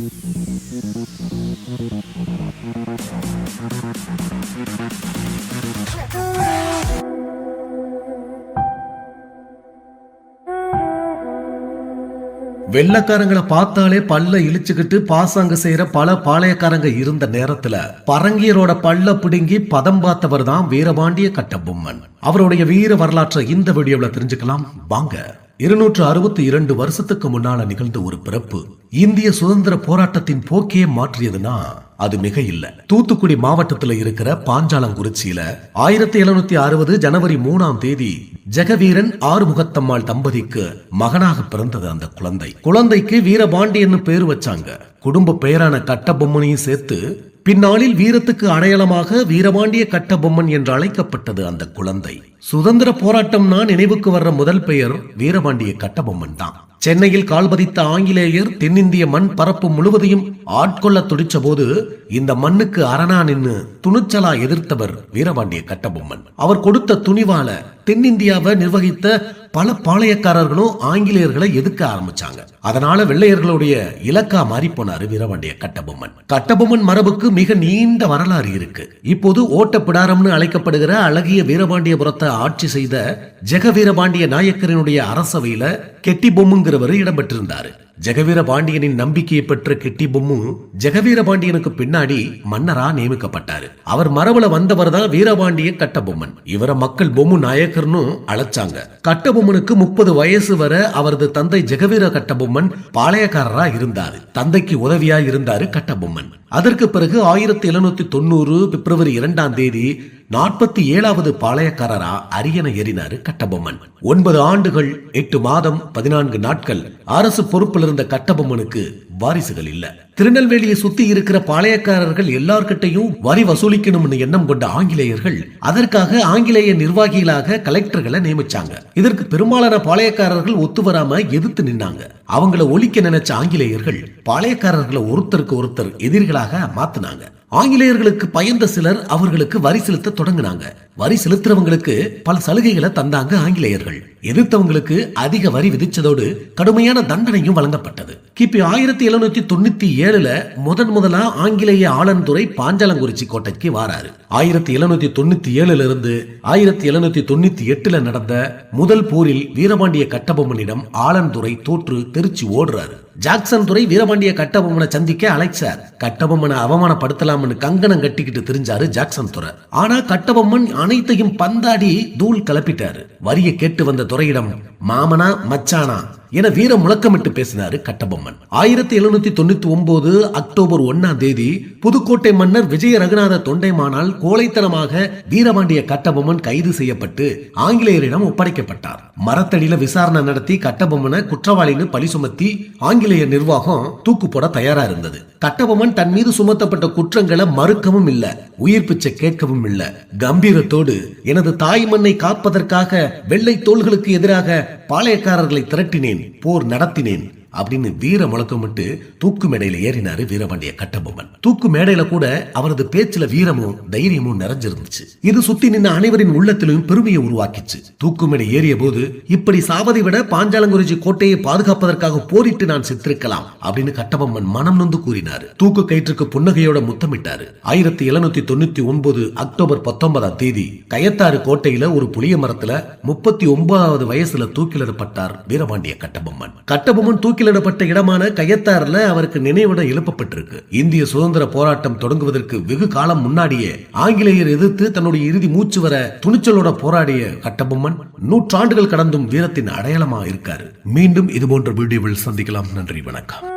வெள்ளக்காரங்களை பார்த்தாலே பல்ல இழிச்சுக்கிட்டு பாசாங்க செய்யற பல பாளையக்காரங்க இருந்த நேரத்துல பரங்கியரோட பல்ல பிடுங்கி பதம் பார்த்தவர் தான் வீரபாண்டிய கட்டபொம்மன். அவருடைய வீர வரலாற்றை இந்த வீடியோல தெரிஞ்சுக்கலாம். வாங்க. இருநூற்று அறுபத்தி இரண்டு வருஷத்துக்கு முன்னால நிகழ்ந்த ஒரு பிறப்பு இந்திய சுதந்திர போராட்டத்தின் போக்கையே மாற்றியதுன்னா அது மிக இல்ல. தூத்துக்குடி மாவட்டத்துல இருக்கிற பாஞ்சாலங்குறிச்சியில ஆயிரத்தி எழுநூத்தி அறுபது ஜனவரி மூணாம் தேதி ஜெகவீரன் ஆறுமுகத்தம்மாள் தம்பதிக்கு மகனாக பிறந்தது அந்த குழந்தை. குழந்தைக்கு வீரபாண்டியன்னு பேர் வச்சாங்க. குடும்ப பெயரான கட்டபொம்மனையும் சேர்த்து பின்னாளில் வீரத்துக்கு அடையாளமாக வீரபாண்டிய கட்டபொம்மன் என்று அழைக்கப்பட்டது அந்த குழந்தை. சுதந்திர போராட்டம்னா நினைவுக்கு வர்ற முதல் பெயர் வீரபாண்டிய கட்டபொம்மன் தான். சென்னையில் கால்பதித்த ஆங்கிலேயர் தென்னிந்திய மண் பரப்பு முழுவதையும் ஆட்கொள்ள துடிச்ச போது இந்த மண்ணுக்கு அரணா நின்னு துணிச்சலா எதிர்த்தவர் வீரபாண்டிய கட்டபொம்மன். அவர் கொடுத்த துணிவால தென்னிந்தியாவை நிர்வகித்த பல பாளையக்காரர்களும் ஆங்கிலேயர்களை எதிர்க்க ஆரம்பிச்சாங்க. அதனால வெள்ளையர்களுடைய இலக்கா மாறி போனாரு வீரபாண்டிய கட்டபொம்மன். கட்டபொம்மன் மரபுக்கு மிக நீண்ட வரலாறு இருக்கு. இப்போது ஓட்ட பிடாரம்னு அழைக்கப்படுகிற அழகிய வீரபாண்டியபுரத்தை ஆட்சி செய்த ஜெக வீரபாண்டிய நாயக்கரினுடைய அரசவையில கெட்டி பொம்முங்கிறவர் இடம்பெற்றிருந்தாரு. ஜெகவீர பாண்டியனின் நம்பிக்கையை பெற்ற கெட்டி பொம்மு ஜெகவீர பாண்டியனுக்கு பின்னாடி மன்னரா நியமிக்கப்பட்டாரு. அவர் மரபுல வந்தவர் தான் வீரபாண்டிய கட்டபொம்மன். இவர மக்கள் பொம்மு நாயக்கர்னு அழைச்சாங்க. கட்டபொம்மனுக்கு முப்பது வயசு வர அவரது தந்தை ஜெகவீர கட்டபொம்மன் பாளையக்காரரா இருந்தாரு. தந்தைக்கு உதவியா இருந்தாரு கட்டபொம்மன். அதற்கு பிறகு ஆயிரத்தி எழுநூத்தி தொண்ணூறு பிப்ரவரி இரண்டாம் தேதி நாற்பத்தி ஏழாவது பாளையக்காரரா அரியணை ஏறினாரு கட்டபொம்மன். ஒன்பது ஆண்டுகள் எட்டு மாதம் பதினான்கு நாட்கள் அரசு பொறுப்பில் இருந்த கட்டபொம்மனுக்கு வாரிசுகள் இல்ல. திருநெல்வேலியை சுத்தி இருக்கிற பாளையக்காரர்கள் எல்லார்கிட்டையும் வரி வசூலிக்கணும்னு எண்ணம் கொண்ட ஆங்கிலேயர்கள் அதற்காக ஆங்கிலேய நிர்வாகிகளாக கலெக்டர்களை நியமிச்சாங்க. இதற்கு பெரும்பாலான பாளையக்காரர்கள் ஒத்து வராம எதிர்த்து நின்னாங்க. அவங்கள ஒழிக்க நினைச்ச ஆங்கிலேயர்கள் பாளையக்காரர்களை ஒருத்தருக்கு ஒருத்தர் எதிரிகளாக மாத்தினாங்க. ஆங்கிலேயர்களுக்கு பயந்த சிலர் அவர்களுக்கு வரி செலுத்த தொடங்கினாங்க. வரி செலுத்துறவங்களுக்கு பல சலுகைகளை தந்தாங்க ஆங்கிலேயர்கள். எதிர்த்தவங்களுக்கு அதிக வரி விதிச்சதோடு கடுமையான தண்டனையும் வழங்கப்பட்டது. கிபி ஆயிரத்தி எழுநூத்தி தொண்ணூத்தி ஏழுல முதன் முதலா ஆங்கிலேய ஆளன்துறை பாஞ்சாலங்குறிச்சி கோட்டைக்கு வாராரு. ஆயிரத்தி எழுநூத்தி தொண்ணூத்தி ஏழுல இருந்து ஆயிரத்தி எழுநூத்தி தொண்ணூத்தி எட்டுல நடந்த முதல் போரில் வீரபாண்டிய கட்டபொம்மனிடம் ஆளன்துறை தோற்று திருச்சி ஓடுறாரு. ஜாக்சன் துறை வீரபாண்டிய கட்டபொம்மனை சந்திக்க அழைச்சார். கட்டபொம்மனை அவமானப்படுத்தலாம்னு கங்கணம் கட்டிக்கிட்டு தெரிஞ்சாரு ஜாக்சன் துறை. ஆனா கட்டபொம்மன் அனைத்தையும் பந்தாடி தூள் கிளப்பிட்டாரு வரிய கேட்டு வந்த துறையிடம் மாமனா மச்சானா என வீர முழக்கமிட்டு பேசினாரு கட்டபொம்மன். ஆயிரத்தி எழுநூத்தி தொண்ணூத்தி ஒன்பது அக்டோபர் ஒன்னாம் தேதி புதுக்கோட்டை மன்னர் விஜய ரகுநாத தொண்டைமானால் கோழைத்தனமாக வீரபாண்டிய கட்டபொம்மன் கைது செய்யப்பட்டு ஆங்கிலேயரிடம் ஒப்படைக்கப்பட்டார். மரத்தடியில விசாரணை நடத்தி கட்டபொம்மனை குற்றவாளின்னு பழி சுமத்தி ஆங்கிலேய நிர்வாகம் தூக்கு போட தயாரா இருந்தது. கட்டபொம்மன் தன் மீது சுமத்தப்பட்ட குற்றங்களை மறுக்கவும் இல்ல உயிர் பிச்சை கேட்கவும் இல்ல. கம்பீரத்தோடு எனது தாய் மண்ணை காப்பதற்காக வெள்ளை தோள்களுக்கு எதிராக பாளையக்காரர்களை திரட்டினேன் போர் நடத்தினேன். அப்படின்னு வீர முழக்கமிட்டு தூக்கு மேடையில ஏறினாரு வீரபாண்டிய கட்டபொம்மன். தூக்கு மேடையில கூட அவரது பேச்சுல வீரமும் தைரியமும் நிறைஞ்சிருந்துச்சு. இது சுத்தி நின்ன அனைவரின் உள்ளத்திலும் பெருமையை உருவாக்கிச்சு. தூக்கு மேடை ஏறிய போது இப்படி சாவதை விட பாஞ்சாலங்குறிச்சி கோட்டையை பாதுகாப்பதற்காக போரிட்டு நான் சித்திருக்கலாம் அப்படின்னு கட்டபொம்மன் மனம் நொந்து கூறினாரு. தூக்கு கயிற்றுக்கு புன்னகையோட முத்தமிட்டாரு. ஆயிரத்தி எழுநூத்தி தொண்ணூத்தி ஒன்பது அக்டோபர் பத்தொன்பதாம் தேதி கயத்தாறு கோட்டையில ஒரு புளிய மரத்துல முப்பத்தி ஒன்பதாவது வயசுல தூக்கிலிடப்பட்டார் வீரபாண்டிய கட்டபொம்மன். கட்டபொம்மன் தூக்கி தூக்கிலிடப்பட்ட இடமான கயத்தாறுல அவருக்கு நினைவிடம் எழுப்பப்பட்டிருக்கு. இந்திய சுதந்திர போராட்டம் தொடங்குவதற்கு வெகு காலம் முன்னாடியே ஆங்கிலேயர் எதிர்த்து தன்னுடைய இறுதி மூச்சு வர துணிச்சலோட போராடிய கட்டபொம்மன் நூற்றாண்டுகள் கடந்தும் வீரத்தின் அடையாளமா இருக்காரு. மீண்டும் இது போன்ற வீடியோவில் சந்திக்கலாம். நன்றி வணக்கம்.